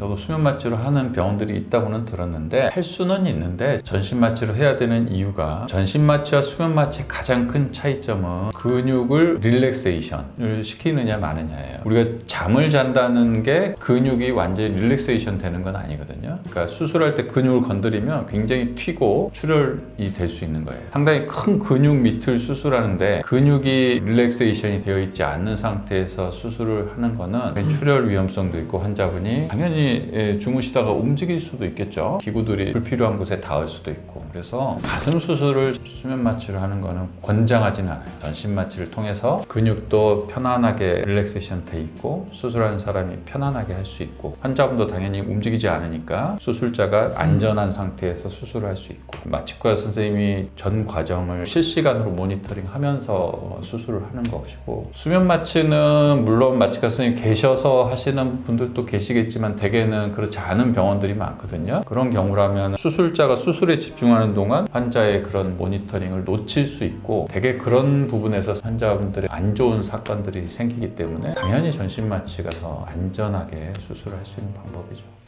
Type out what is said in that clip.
저도 수면 마취를 하는 병원들이 있다고는 들었는데 할 수는 있는데 전신 마취를 해야 되는 이유가 전신 마취와 수면 마취의 가장 큰 차이점은 근육을 릴렉세이션을 시키느냐 마느냐예요. 우리가 잠을 잔다는 게 근육이 완전히 릴렉세이션 되는 건 아니거든요. 그러니까 수술할 때 근육을 건드리면 굉장히 튀고 출혈이 될 수 있는 거예요. 상당히 큰 근육 밑을 수술하는데 근육이 릴렉세이션이 되어 있지 않는 상태에서 수술을 하는 거는 출혈 위험성도 있고 환자분이 당연히 예, 주무시다가 움직일 수도 있겠죠. 기구들이 불필요한 곳에 닿을 수도 있고 그래서 가슴 수술을 수면 마취를 하는 거는 권장하지는 않아요. 전신 마취를 통해서 근육도 편안하게 릴렉세이션 돼 있고 수술하는 사람이 편안하게 할 수 있고 환자분도 당연히 움직이지 않으니까 수술자가 안전한 상태에서 수술을 할 수 있고 마취과 선생님이 전 과정을 실시간으로 모니터링 하면서 수술을 하는 것이고 수면 마취는 물론 마취과 선생님 계셔서 하시는 분들도 계시겠지만 대개는 그렇지 않은 병원들이 많거든요. 그런 경우라면 수술자가 수술에 집중하는 동안 환자의 그런 모니터링을 놓칠 수 있고 대개 그런 부분에서 환자분들의 안 좋은 사건들이 생기기 때문에 당연히 전신 마취가 더 안전하게 수술을 할수 있는 방법이죠